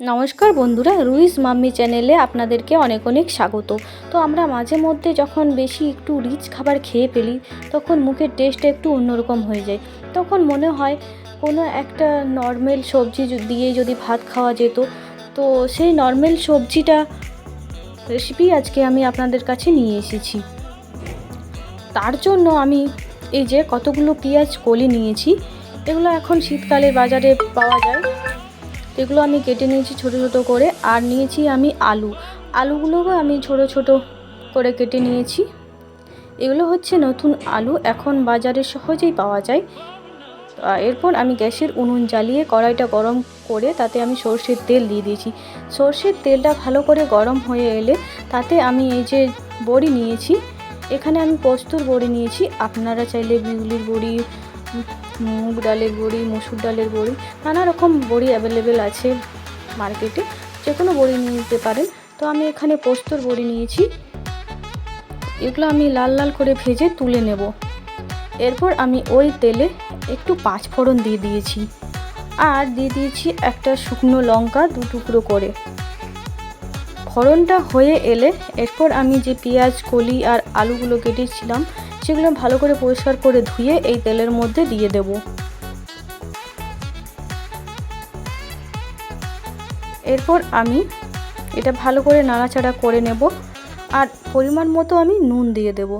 নমস্কার বন্ধুরা, Ruiz mummy চ্যানেলে আপনাদেরকে অনেক অনেক স্বাগত। তো আমরা মাঝে মধ্যে যখন বেশি একটু রিচ খাবার খেয়ে ফেলি, তখন মুখের টেস্টটা একটু অন্যরকম হয়ে যায়। তখন মনে হয় কোনো একটা নর্মাল সবজি দিয়ে যদি ভাত খাওয়া যেত, তো সেই নর্মাল সবজিটা রেসিপি আজকে আমি আপনাদের কাছে নিয়ে এসেছি। তার জন্য আমি এই যে কতগুলো পেঁয়াজ কলি নিয়েছি, এগুলো এখন শীতকালে বাজারে পাওয়া যায়। এগুলো আমি কেটে নিয়েছি ছোট ছোট করে, আর নিয়েছি আমি আলু। আলুগুলোও আমি ছোট ছোট করে কেটে নিয়েছি। এগুলো হচ্ছে নতুন আলু, এখন বাজারে সহজেই পাওয়া যায়। এরপর আমি গ্যাসের উনুন জ্বালিয়ে কড়াইটা গরম করে তাতে আমি সর্ষের তেল দিয়ে দিয়েছি। সর্ষের তেলটা ভালো করে গরম হয়ে এলে তাতে আমি এই যে বড়ি নিয়েছি, এখানে আমি পোস্তর বড়ি নিয়েছি। আপনারা চাইলে বিউলির বড়ি মুগ ডালের বড়ি, মসুর ডালের বড়ি, নানা রকম বড়ি অ্যাভেলেবেল আছে মার্কেটে যে কোনো বড়ি নিয়ে নিতে পারেন। তো আমি এখানে পোস্তর বড়ি নিয়েছি। এগুলো আমি লাল লাল করে ভেজে তুলে নেব। এরপর আমি ওই তেলে একটু পাঁচ ফোড়ন দিয়ে দিয়েছি। আর দিয়ে দিয়েছি একটা শুকনো লঙ্কা দু টুকরো করে। ফোড়নটা হয়ে এলে এরপর আমি যে পেঁয়াজ, কলি আর আলুগুলো কেটেছিলাম সেগুলো ভালো করে পরিষ্কার করে ধুয়ে এই তেলের মধ্যে দিয়ে দেব। এরপর আমি এটা ভালো করে নাড়াচাড়া করে নেব আর পরিমাণ মতো আমি নুন দিয়ে দেব।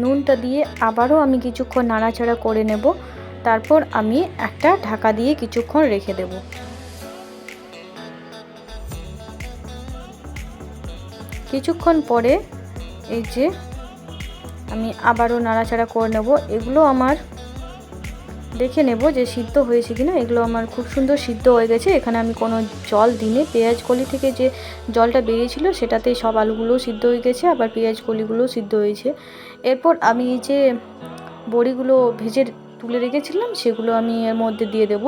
নুনটা দিয়ে আবারও আমি কিছুক্ষণ নাড়াচাড়া করে নেব। তারপর আমি একটা ঢাকা দিয়ে কিছুক্ষণ রেখে দেব। কিছুক্ষণ পরে এই যে আমি আবারও নাড়াচাড়া করে নেব। এগুলো আমার দেখে নেব যে সিদ্ধ হয়েছে কিনা। এগুলো আমার খুব সুন্দর সিদ্ধ হয়ে গেছে। এখানে আমি কোনো জল দিনে পেঁয়াজ কলি থেকে যে জলটা বেরিয়েছিল, সেটাতেই সব আলুগুলো সিদ্ধ হয়ে গেছে, আবার পেঁয়াজ কলিগুলো সিদ্ধ হয়েছে। এরপর আমি যে বড়িগুলো ভেজে তুলে রেখেছিলাম, সেগুলো আমি এর মধ্যে দিয়ে দেব।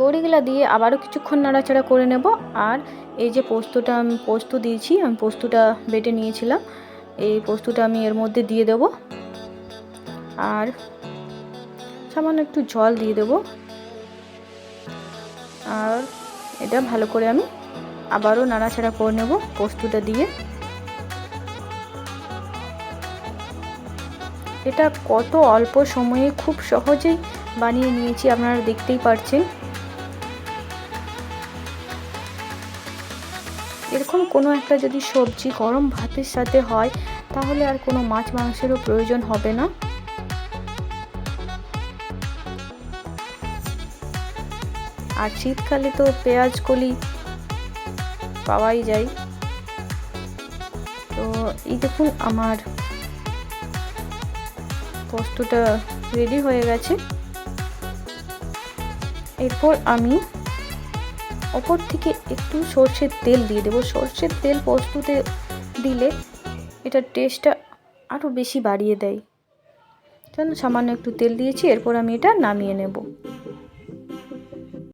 বড়িগুলো দিয়ে আবারও কিছুক্ষণ নাড়াচাড়া করে নেব। আর এই যে পোস্তটা আমি পোস্ত দিয়েছি, আমি পোস্তটা বেটে নিয়েছিলাম। এই পোস্তটা আমি এর মধ্যে দিয়ে দেব। আর সামান্য একটু জল দিয়ে দেব। আর এটা ভালো করে আমি আবারও নাড়াচাড়া করে নেব পোস্তটা দিয়ে। এটা কত অল্প সময়ে খুব সহজেই বানিয়ে নিয়েছি, আপনারা দেখতেই পারছেন। এরকম কোনো একটা যদি সবজি গরম ভাতের সাথে হয়, তাহলে আর কোনো মাছ মাংসেরও প্রয়োজন হবে না? আর শীতকালে তো পেঁয়াজ কলি পাওয়াই যায়। তো এই দেখুন আমার পোস্তটা রেডি হয়ে গেছে। এরপর আমি ওপর থেকে একটু সর্ষের তেল দিয়ে দেবো। সর্ষের তেল পোস্ততে দিলে এটার টেস্টটা আরও বেশি বাড়িয়ে দেয়। সামান্য একটু তেল দিয়েছি, এরপর আমি এটা নামিয়ে নেব।